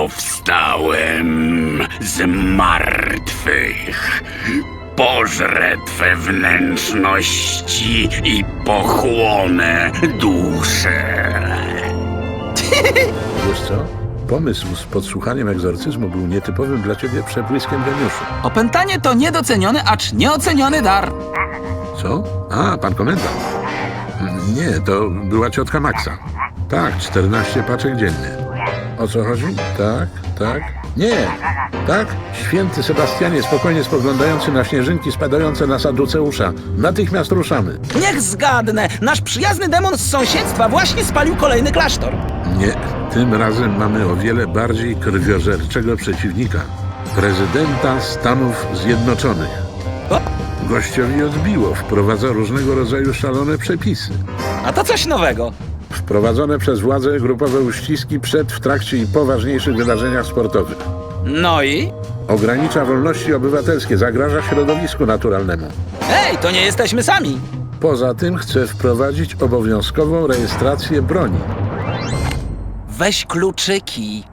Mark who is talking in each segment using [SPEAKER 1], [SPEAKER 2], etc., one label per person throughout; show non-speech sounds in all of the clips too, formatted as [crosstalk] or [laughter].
[SPEAKER 1] Powstałem z martwych. Pożrę twe wnętrzności i pochłonę duszę. [laughs]
[SPEAKER 2] Wiesz co? Pomysł z podsłuchaniem egzorcyzmu był nietypowym dla ciebie przebłyskiem geniuszu.
[SPEAKER 3] Opętanie to niedoceniony, acz nieoceniony dar.
[SPEAKER 2] Co? A, pan komendant. Nie, to była ciotka Maxa. Tak, 14 paczek dziennie. O co chodzi? Tak, tak. Nie, tak? Święty Sebastianie, spokojnie spoglądający na śnieżynki spadające na Saduceusza. Natychmiast ruszamy.
[SPEAKER 3] Niech zgadnę, nasz przyjazny demon z sąsiedztwa właśnie spalił kolejny klasztor.
[SPEAKER 2] Nie, tym razem mamy o wiele bardziej krwiożerczego przeciwnika. Prezydenta Stanów Zjednoczonych.
[SPEAKER 3] O,
[SPEAKER 2] Gościowi odbiło, wprowadza różnego rodzaju szalone przepisy.
[SPEAKER 3] a to coś nowego.
[SPEAKER 2] Wprowadzone przez władze grupowe uściski przed, w trakcie i po ważniejszych wydarzeniach sportowych.
[SPEAKER 3] No i?
[SPEAKER 2] Ogranicza wolności obywatelskie, zagraża środowisku naturalnemu.
[SPEAKER 3] Ej, to nie jesteśmy sami.
[SPEAKER 2] Poza tym chce wprowadzić obowiązkową rejestrację broni.
[SPEAKER 3] Weź kluczyki.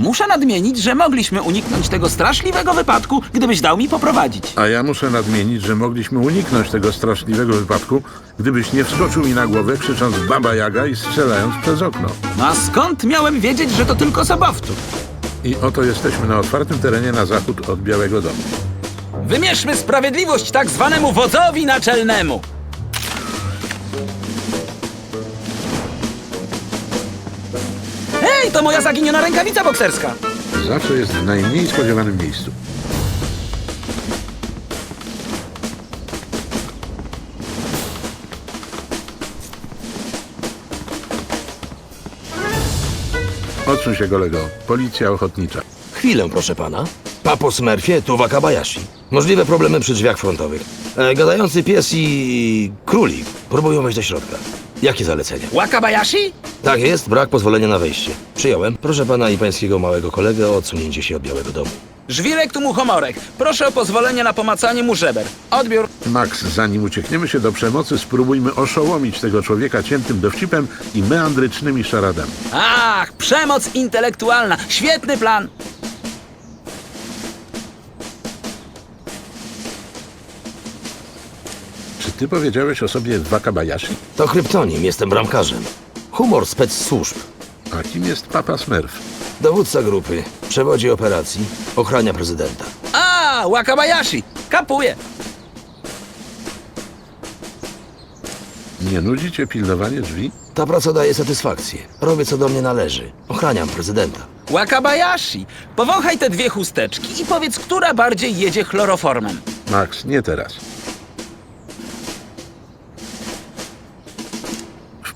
[SPEAKER 3] Muszę nadmienić, że mogliśmy uniknąć tego straszliwego wypadku, gdybyś dał mi poprowadzić.
[SPEAKER 2] A ja muszę nadmienić, że mogliśmy uniknąć tego straszliwego wypadku, gdybyś nie wskoczył mi na głowę, krzycząc Baba Jaga i strzelając przez okno.
[SPEAKER 3] No a skąd miałem wiedzieć, że to tylko sobowtór?
[SPEAKER 2] I oto jesteśmy na otwartym terenie na zachód od Białego Domu.
[SPEAKER 3] Wymierzmy sprawiedliwość tak zwanemu wodzowi naczelnemu. Hej, to moja zaginiona rękawica bokserska.
[SPEAKER 2] Zawsze jest w najmniej spodziewanym miejscu. Odsuń się, kolego. Policja ochotnicza.
[SPEAKER 4] Chwilę, proszę pana. Papo Smurfie, tu Wakabayashi. Możliwe problemy przy drzwiach frontowych. E, gadający pies i królik próbują wejść do środka. Jakie zalecenia?
[SPEAKER 3] Wakabayashi?
[SPEAKER 4] Tak jest, brak pozwolenia na wejście. Przyjąłem. Proszę pana i pańskiego małego kolegę o odsunięcie się od Białego Domu.
[SPEAKER 3] Żwirek tu mu homorek. Proszę o pozwolenie na pomacanie mu żeber. Odbiór.
[SPEAKER 2] Max, zanim uciekniemy się do przemocy, spróbujmy oszołomić tego człowieka ciętym dowcipem i meandrycznymi szaradami.
[SPEAKER 3] Ach, przemoc intelektualna. Świetny plan.
[SPEAKER 2] Ty powiedziałeś o sobie Wakabayashi?
[SPEAKER 4] To kryptonim, jestem bramkarzem. Humor spec służb.
[SPEAKER 2] A kim jest Papa Smurf?
[SPEAKER 4] Dowódca grupy, przewodzi operacji, ochrania prezydenta.
[SPEAKER 3] A, Wakabayashi. Kapuje.
[SPEAKER 2] Nie nudzi cię pilnowanie drzwi?
[SPEAKER 4] Ta praca daje satysfakcję. Robię co do mnie należy. Ochraniam prezydenta.
[SPEAKER 3] Wakabayashi. Powąchaj te dwie chusteczki i powiedz, która bardziej jedzie chloroformem.
[SPEAKER 2] Max, nie teraz.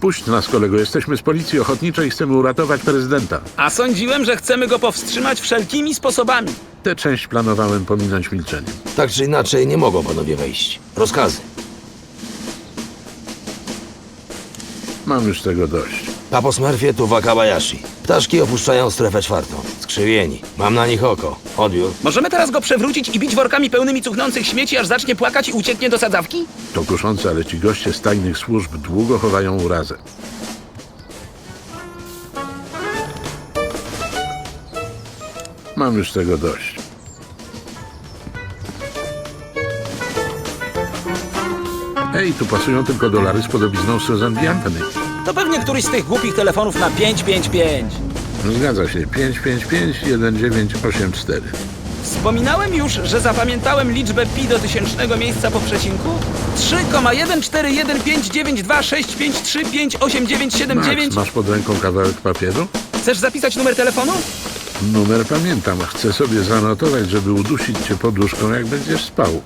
[SPEAKER 2] Wpuść nas, kolego. Jesteśmy z policji ochotniczej i chcemy uratować prezydenta.
[SPEAKER 3] A sądziłem, że chcemy go powstrzymać wszelkimi sposobami.
[SPEAKER 2] Tę część planowałem pominąć milczeniem.
[SPEAKER 4] Tak czy inaczej, nie mogą panowie wejść. Rozkazy.
[SPEAKER 2] Mam już tego dość.
[SPEAKER 4] Papo Smurfie tu Wakabayashi. Ptaszki opuszczają strefę czwartą. Skrzywieni. Mam na nich oko. Odbiór.
[SPEAKER 3] Możemy teraz go przewrócić i bić workami pełnymi cuchnących śmieci, aż zacznie płakać i ucieknie do sadzawki?
[SPEAKER 2] To kuszące, ale ci goście z tajnych służb długo chowają urazę. Mam już tego dość. Ej, tu pasują tylko dolary z podobizną Susan B.
[SPEAKER 3] To pewnie któryś z tych głupich telefonów na 555.
[SPEAKER 2] Zgadza się, 555 1984.
[SPEAKER 3] Wspominałem już, że zapamiętałem liczbę pi do tysięcznego miejsca po przecinku? 3,1415653589979
[SPEAKER 2] Max, masz pod ręką kawałek papieru?
[SPEAKER 3] Chcesz zapisać numer telefonu?
[SPEAKER 2] Numer pamiętam, chcę sobie zanotować, żeby udusić cię poduszką, jak będziesz spał.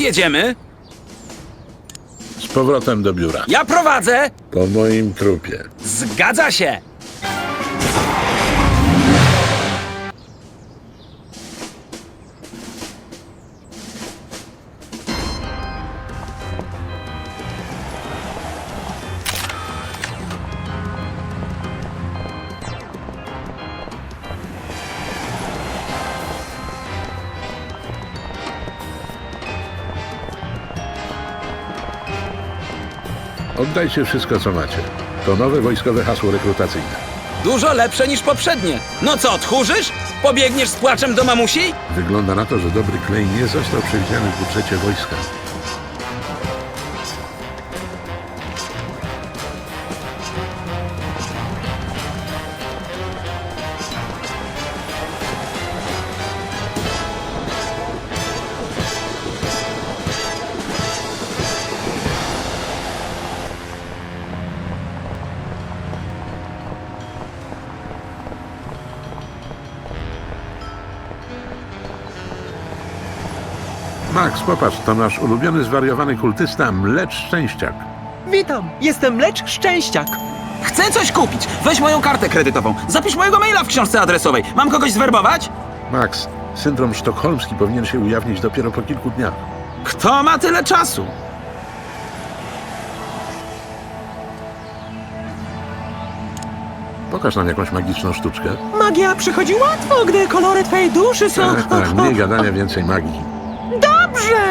[SPEAKER 3] Jedziemy?
[SPEAKER 2] Z powrotem do biura.
[SPEAKER 3] Ja prowadzę!
[SPEAKER 2] Po moim trupie.
[SPEAKER 3] Zgadza się!
[SPEAKER 2] Oddajcie wszystko, co macie. To nowe wojskowe hasło rekrutacyjne.
[SPEAKER 3] Dużo lepsze niż poprzednie. No co, tchórzysz? Pobiegniesz z płaczem do mamusi?
[SPEAKER 2] Wygląda na to, że dobry klej nie został przewidziany w budżecie wojska. Max, popatrz, to nasz ulubiony zwariowany kultysta Mlecz Szczęściak.
[SPEAKER 5] Witam, jestem Lecz Szczęściak.
[SPEAKER 3] Chcę coś kupić. Weź moją kartę kredytową. Zapisz mojego maila w książce adresowej. Mam kogoś zwerbować?
[SPEAKER 2] Max, syndrom sztokholmski powinien się ujawnić dopiero po kilku dniach.
[SPEAKER 3] Kto ma tyle czasu?
[SPEAKER 2] Pokaż nam jakąś magiczną sztuczkę.
[SPEAKER 5] Magia przychodzi łatwo, gdy kolory twojej duszy są...
[SPEAKER 2] Tak, tak, mniej gadania, [laughs] więcej magii.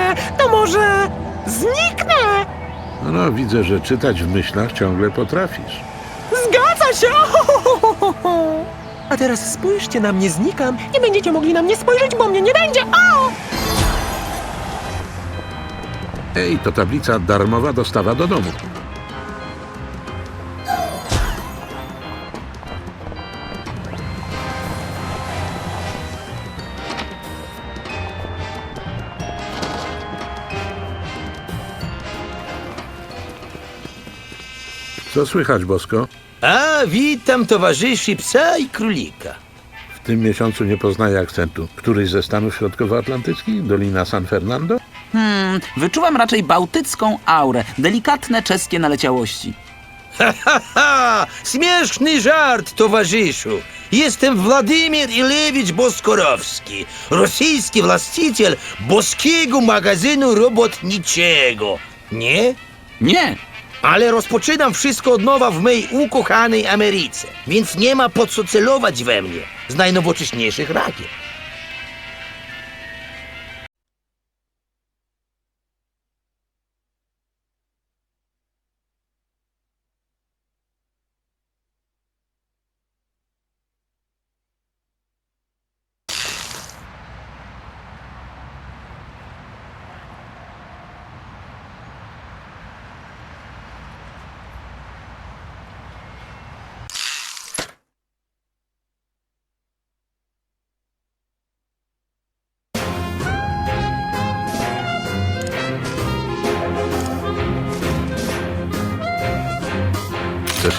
[SPEAKER 5] Dobrze, to może zniknę.
[SPEAKER 2] No, no, widzę, że czytać w myślach ciągle potrafisz.
[SPEAKER 5] Zgadza się. [laughs] A teraz spójrzcie na mnie, znikam. Nie będziecie mogli na mnie spojrzeć, bo mnie nie będzie. O!
[SPEAKER 2] Ej, to tablica darmowa dostawa do domu. Co słychać, Bosko?
[SPEAKER 4] A, witam towarzyszy psa i królika.
[SPEAKER 2] W tym miesiącu nie poznaję akcentu. Któryś ze Stanów Środkowoatlantyckich? Dolina San Fernando?
[SPEAKER 3] Hmm, wyczuwam raczej bałtycką aurę. Delikatne czeskie naleciałości.
[SPEAKER 4] Ha, śmieszny żart, towarzyszu. Jestem Władimir Ilewicz Boskorowski, rosyjski właściciel boskiego magazynu robotniczego. Nie?
[SPEAKER 3] Nie,
[SPEAKER 4] Ale rozpoczynam wszystko od nowa w mojej ukochanej Ameryce, więc nie ma po co celować we mnie z najnowocześniejszych rakiet.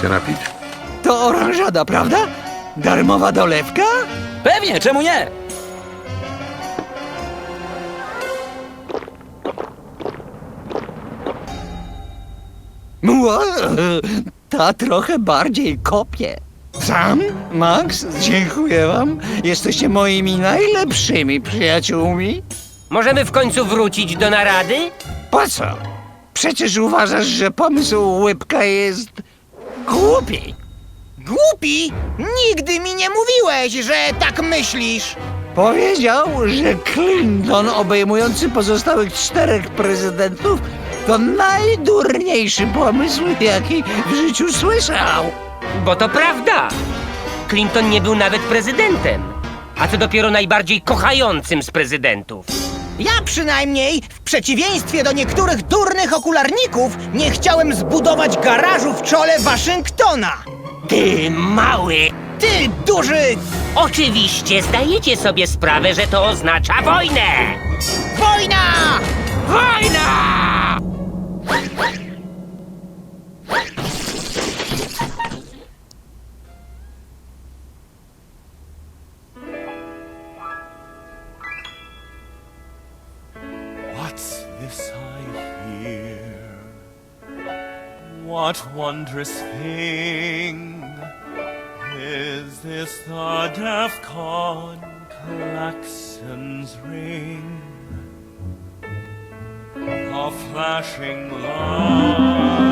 [SPEAKER 2] Się napić?
[SPEAKER 5] To oranżada, prawda? Darmowa dolewka?
[SPEAKER 3] pewnie, czemu nie?
[SPEAKER 5] Ła, Ta trochę bardziej kopie. Sam? Max, dziękuję wam. Jesteście moimi najlepszymi przyjaciółmi.
[SPEAKER 6] Możemy w końcu wrócić do narady?
[SPEAKER 5] Po co? Przecież uważasz, że pomysł łybka jest Głupi!
[SPEAKER 7] Głupi? Nigdy mi nie mówiłeś, że tak myślisz!
[SPEAKER 5] Powiedział, że Clinton obejmujący pozostałych czterech prezydentów to najdurniejszy pomysł, jaki w życiu słyszał.
[SPEAKER 6] Bo to prawda! Clinton nie był nawet prezydentem, a co dopiero najbardziej kochającym z prezydentów.
[SPEAKER 7] Ja przynajmniej, w przeciwieństwie do niektórych durnych okularników, nie chciałem zbudować garażu w czole Waszyngtona.
[SPEAKER 6] Ty mały!
[SPEAKER 7] Ty duży!
[SPEAKER 6] Oczywiście zdajecie sobie sprawę, że to oznacza wojnę!
[SPEAKER 7] Wojna!
[SPEAKER 6] Wojna!
[SPEAKER 8] What wondrous thing is this the deaf klaxon's ring? A flashing light.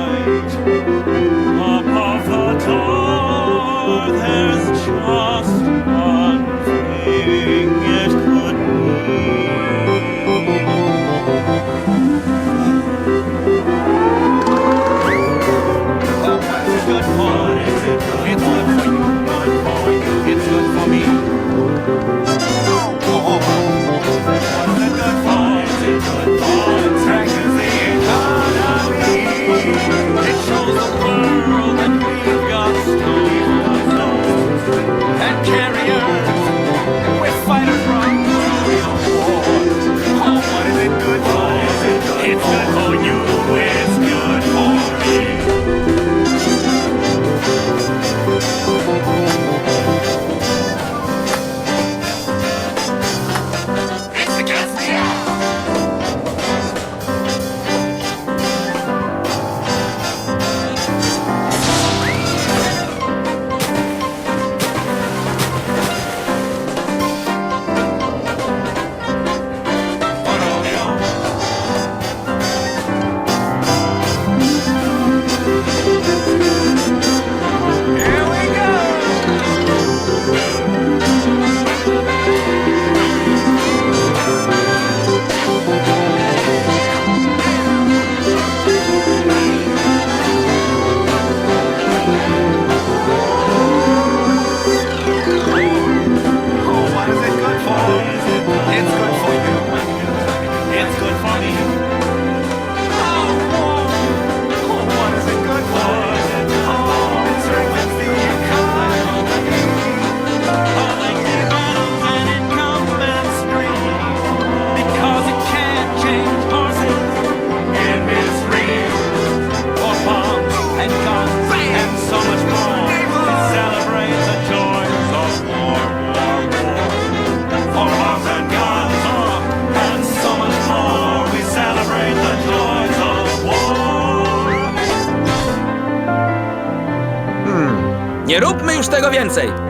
[SPEAKER 3] Róbmy już tego więcej!